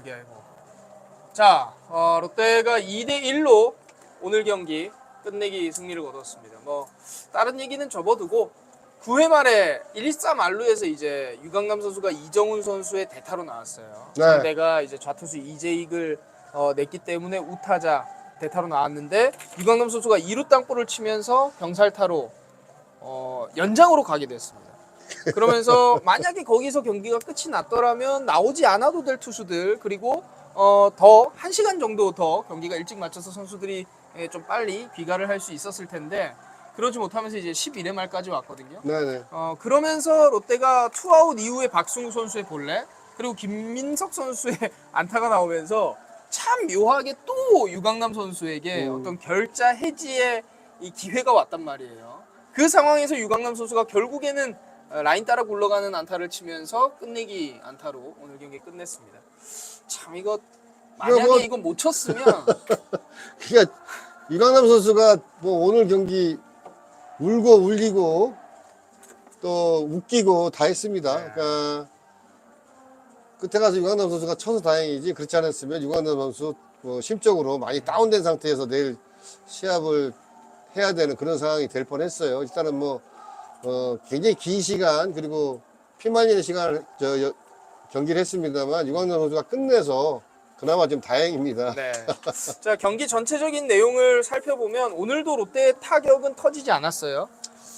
그게 뭐. 자, 어, 롯데가 2대 1로 오늘 경기 끝내기 승리를 거뒀습니다. 뭐 다른 얘기는 접어두고 9회 말에 1-3 알루에서 이제 유강남 선수가 이정훈 선수의 대타로 나왔어요. 네. 상대가 이제 좌투수 이재익을 어, 냈기 때문에 우타자 대타로 나왔는데 유강남 선수가 2루 땅볼을 치면서 병살타로 어, 연장으로 가게 됐습니다. 그러면서 만약에 거기서 경기가 끝이 났더라면 나오지 않아도 될 투수들 그리고 어, 더 1시간 정도 더 경기가 일찍 맞춰서 선수들이 예, 좀 빨리 귀가를 할 수 있었을 텐데 그러지 못하면서 이제 11회 말까지 왔거든요. 네네. 어, 그러면서 롯데가 투아웃 이후에 박승우 선수의 볼넷 그리고 김민석 선수의 안타가 나오면서 참 묘하게 또 유강남 선수에게 음. 어떤 결자 해지의 이 기회가 왔단 말이에요. 그 상황에서 유강남 선수가 결국에는 어, 라인 따라 굴러가는 안타를 치면서 끝내기 안타로 오늘 경기 끝냈습니다. 참 이거 만약에 뭐- 이거 못 쳤으면 그러니까 이강남 선수가 뭐 오늘 경기 울고 울리고 또 웃기고 다 했습니다. 네. 그러니까 끝에 가서 유강남 선수가 쳐서 다행이지 그렇지 않았으면 유강남 선수 뭐 심적으로 많이 다운된 상태에서 내일 시합을 해야 되는 그런 상황이 될 뻔했어요. 일단은 뭐 어, 굉장히 긴 시간 그리고 피 말리는 시간을 저, 여- 경기를 했습니다만 유강남 선수가 끝내서 그나마 좀 다행입니다. 네. 자 경기 전체적인 내용을 살펴보면 오늘도 롯데의 타격은 터지지 않았어요.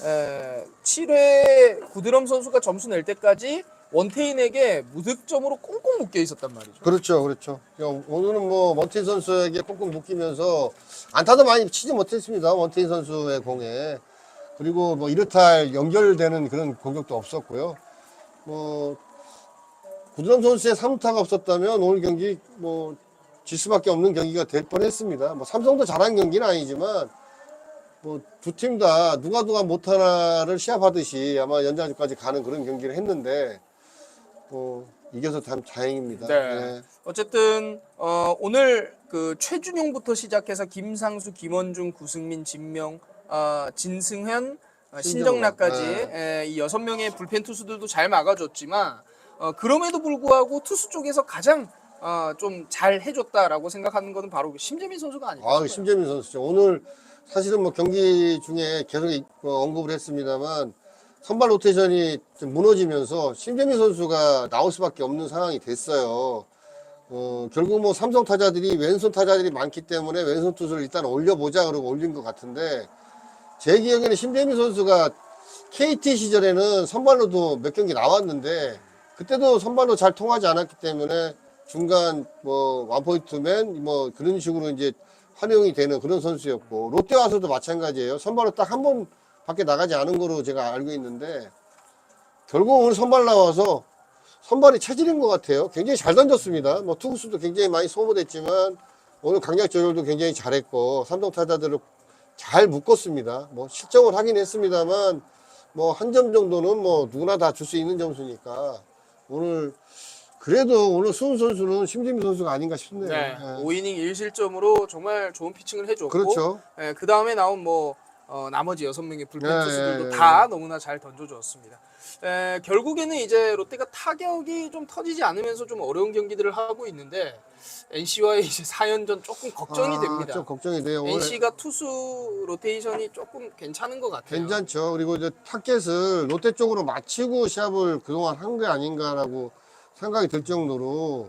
에, 7회 구드럼 선수가 점수 낼 때까지 원태인에게 무득점으로 꽁꽁 묶여 있었단 말이죠. 그렇죠, 그렇죠. 오늘은 뭐 원태인 선수에게 꽁꽁 묶이면서 안타도 많이 치지 못했습니다. 원태인 선수의 공에 그리고 뭐 이렇다 연결되는 그런 공격도 없었고요. 뭐 구드럼 선수의 3루타가 없었다면 오늘 경기 뭐 질 수밖에 없는 경기가 될 뻔했습니다. 뭐 삼성도 잘한 경기는 아니지만 뭐 두 팀 다 누가 누가 못하나를 시합하듯이 아마 연장까지 가는 그런 경기를 했는데 뭐 이겨서 참 다행입니다. 네. 어쨌든 어, 오늘 그 최준용부터 시작해서 김상수, 김원중, 구승민, 진명, 어, 진승현, 어, 신정락까지 신정락. 에, 이 여섯 명의 불펜 투수들도 잘 막아줬지만 어, 그럼에도 불구하고 투수 쪽에서 가장 어, 좀 잘 해줬다라고 생각하는 것은 바로 심재민 선수가 아닐까 아, 싶어요. 심재민 선수죠. 오늘 사실은 뭐 경기 중에 계속 이- 어, 언급을 했습니다만 선발 로테이션이 좀 무너지면서 심재민 선수가 나올 수밖에 없는 상황이 됐어요. 어, 결국 뭐 삼성 타자들이 왼손 타자들이 많기 때문에 왼손 투수를 일단 올려보자 그러고 올린 것 같은데 제 기억에는 심재민 선수가 KT 시절에는 선발로도 몇 경기 나왔는데 그때도 선발로 잘 통하지 않았기 때문에 중간 뭐 원포인트맨 뭐 그런 식으로 이제 활용이 되는 그런 선수였고 롯데 와서도 마찬가지예요. 선발로 딱 한 번 밖에 나가지 않은 거로 제가 알고 있는데 결국 오늘 선발 나와서 선발이 체질인 것 같아요. 굉장히 잘 던졌습니다. 뭐 투구수도 굉장히 많이 소모됐지만 오늘 강약 조절도 굉장히 잘했고 삼성 타자들을 잘 묶었습니다. 뭐 실점을 하긴 했습니다만 뭐 한 점 정도는 뭐 누구나 다 줄 수 있는 점수니까 오늘 그래도 오늘 수훈 선수는 심재민 선수가 아닌가 싶네요. 네, 예. 5이닝 1실점으로 정말 좋은 피칭을 해줬고 그렇죠. 예, 그 다음에 나온 뭐 어, 나머지 여섯 명의 불펜 네, 투수들도 네, 네. 다 너무나 잘 던져줬습니다. 에, 결국에는 이제 롯데가 타격이 좀 터지지 않으면서 좀 어려운 경기들을 하고 있는데 NC와의 이제 4연전 조금 걱정이 아, 됩니다. 좀 걱정이 돼요. NC가 투수 로테이션이 조금 괜찮은 것 같아요. 괜찮죠. 그리고 이제 타겟을 롯데 쪽으로 맞추고 시합을 그동안 한 게 아닌가라고 생각이 들 정도로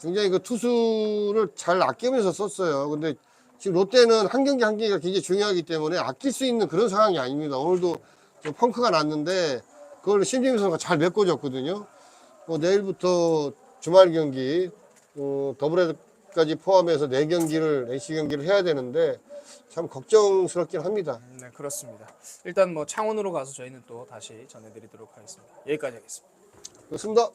굉장히 그 투수를 잘 아끼면서 썼어요. 근데 지금 롯데는 한 경기 한 경기가 굉장히 중요하기 때문에 아낄 수 있는 그런 상황이 아닙니다. 오늘도 좀 펑크가 났는데 그걸 신지민 선수가 잘 메꿔줬거든요. 뭐 내일부터 주말 경기 어, 더블헤드까지 포함해서 네 경기를 NC 경기를 해야 되는데 참 걱정스럽긴 합니다. 네, 그렇습니다. 일단 뭐 창원으로 가서 저희는 또 다시 전해드리도록 하겠습니다. 여기까지 하겠습니다. 그렇습니다.